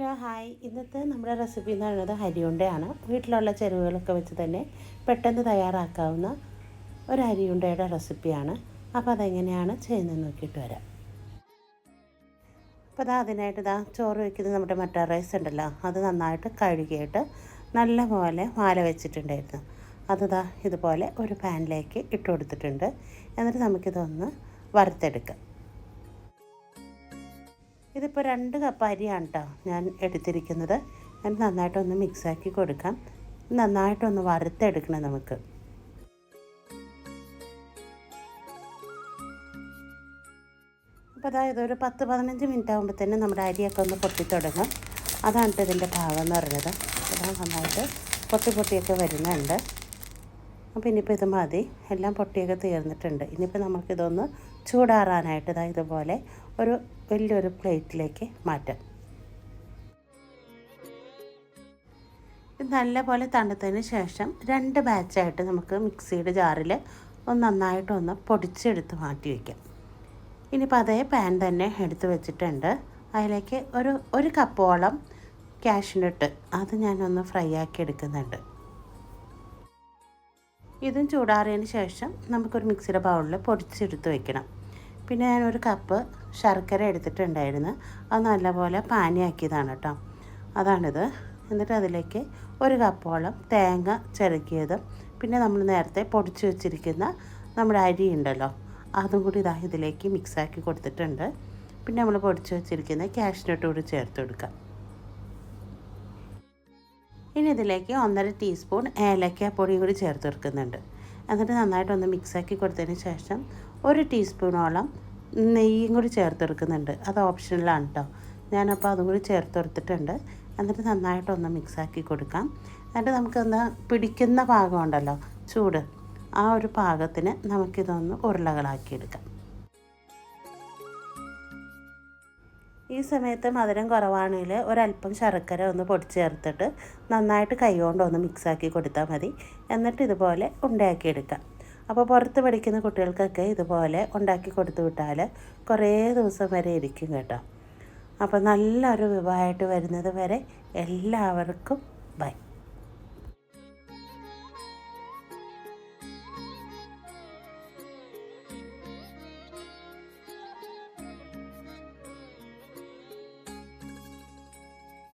Hello hi. ഇന്നത്തെ നമ്മുടെ recipe എന്ന് പറയുന്നത് അരിയുണ്ടയാണ്. വീട്ടിലുള്ള ചെരുവകളൊക്കെ വെച്ച് തന്നെ പെട്ടെന്ന് തയ്യാറാക്കാവുന്ന ഒരു അരിയുണ്ടയുടെ റെസിപ്പിയാണ്. അപ്പോൾ അതെങ്ങനെയാണ് ചെയ്യുന്നത് നോക്കിയിട്ട് വരാം. അപ്പോൾ അതാ അതിനായിട്ട് ഇതാ ചോറ് വയ്ക്കുന്നത് നമ്മുടെ മട്ടർ റൈസ് ഉണ്ടല്ലോ അത് നന്നായിട്ട് കഴുകിയിട്ട് നല്ല പോലെ മാല വെച്ചിട്ടുണ്ടായിരുന്നു അതിതാ ഇതുപോലെ ഒരു പാനിലേക്ക് ഇട്ട് കൊടുത്തിട്ടുണ്ട്. എന്നിട്ട് നമുക്കിതൊന്ന് വറുത്തെടുക്കാം. ഇതിപ്പോൾ രണ്ട് കപ്പ് അരിയാണ് കേട്ടോ ഞാൻ എടുത്തിരിക്കുന്നത്. ഞാൻ നന്നായിട്ടൊന്ന് മിക്സാക്കി കൊടുക്കാം. നന്നായിട്ടൊന്ന് വറുത്തെടുക്കണം നമുക്ക്. അപ്പോൾ അതായത് ഒരു പത്ത് പതിനഞ്ച് മിനിറ്റ് ആകുമ്പോൾ തന്നെ നമ്മുടെ അരിയൊക്കെ ഒന്ന് പൊട്ടിത്തുടങ്ങും അതാണ് ഇതിന്റെ ഭാഗം എന്ന് പറയുന്നത്. അതാണ് നന്നായിട്ട് പൊട്ടി പൊട്ടിയൊക്കെ വരുന്നുണ്ട്. അപ്പോൾ ഇനിയിപ്പോൾ ഇത് മതി. എല്ലാം പൊട്ടിയൊക്കെ തീർന്നിട്ടുണ്ട്. ഇനിയിപ്പോൾ നമുക്കിതൊന്ന് ചൂടാറാനായിട്ട് ഇതാ ഇതുപോലെ ഒരു വലിയൊരു പ്ലേറ്റിലേക്ക് മാറ്റാം. ഇത് നല്ലപോലെ തണുത്തതിന് ശേഷം രണ്ട് ബാച്ചായിട്ട് നമുക്ക് മിക്സിയുടെ ജാറിൽ ഒന്ന് നന്നായിട്ടൊന്ന് പൊടിച്ചെടുത്ത് മാറ്റി വയ്ക്കാം. ഇനിയിപ്പോൾ അതേ പാൻ തന്നെ എടുത്ത് വെച്ചിട്ടുണ്ട്. അതിലേക്ക് ഒരു ഒരു കപ്പോളം കാഷ്നട്ട് അത് ഞാനൊന്ന് ഫ്രൈ ആക്കി എടുക്കുന്നുണ്ട്. ഇതും ചൂടാറിയതിന് ശേഷം നമുക്കൊരു മിക്സിയുടെ ബൗളിൽ പൊടിച്ചെടുത്ത് വെക്കണം. പിന്നെ ഞാനൊരു കപ്പ് ശർക്കര എടുത്തിട്ടുണ്ടായിരുന്നു. അത് നല്ലപോലെ പാനിയാക്കിയതാണ് കേട്ടോ അതാണിത്. എന്നിട്ട് അതിലേക്ക് ഒരു കപ്പോളം തേങ്ങ ചിരക്കിയതും പിന്നെ നമ്മൾ നേരത്തെ പൊടിച്ച് വെച്ചിരിക്കുന്ന നമ്മുടെ അരി ഉണ്ടല്ലോ അതും കൂടി ഇതാ ഇതിലേക്ക് മിക്സാക്കി കൊടുത്തിട്ടുണ്ട്. പിന്നെ നമ്മൾ പൊടിച്ച് വെച്ചിരിക്കുന്ന കാഷ്നട്ട് കൂടി ചേർത്ത് കൊടുക്കാം. ഇനി ഇതിലേക്ക് ഒന്നര ടീസ്പൂൺ ഏലക്കാപ്പൊടിയും കൂടി ചേർത്ത് കൊടുക്കുന്നുണ്ട്. എന്നിട്ട് നന്നായിട്ടൊന്ന് മിക്സാക്കി കൊടുത്തതിന് ശേഷം ഒരു ടീസ്പൂണോളം നെയ്യും കൂടി ചേർത്ത് കൊടുക്കുന്നുണ്ട്. അത് ഓപ്ഷനിലാണ് കേട്ടോ ഞാനപ്പോൾ അതും കൂടി ചേർത്ത് കൊടുത്തിട്ടുണ്ട്. എന്നിട്ട് നന്നായിട്ടൊന്ന് മിക്സാക്കി കൊടുക്കാം. എന്നിട്ട് നമുക്കൊന്ന് പിടിക്കുന്ന പാകമുണ്ടല്ലോ ചൂട്. ആ ഒരു പാകത്തിന് നമുക്കിതൊന്ന് ഉരുളകളാക്കിയെടുക്കാം. ഈ സമയത്ത് മധുരം കുറവാണെങ്കിൽ ഒരല്പം ശർക്കര ഒന്ന് പൊടിച്ച് ചേർത്തിട്ട് നന്നായിട്ട് കൈകൊണ്ട് ഒന്ന് മിക്സാക്കി കൊടുത്താൽ മതി. എന്നിട്ട് ഇതുപോലെ ഉണ്ടാക്കിയെടുക്കാം. അപ്പോൾ പുറത്ത് പഠിക്കുന്ന കുട്ടികൾക്കൊക്കെ ഇതുപോലെ ഉണ്ടാക്കി കൊടുത്തു വിട്ടാൽ കുറേ ദിവസം വരെ ഇരിക്കും കേട്ടോ. അപ്പോൾ നല്ലൊരു വിഭവമായിട്ട് വരുന്നത് വരെ എല്ലാവർക്കും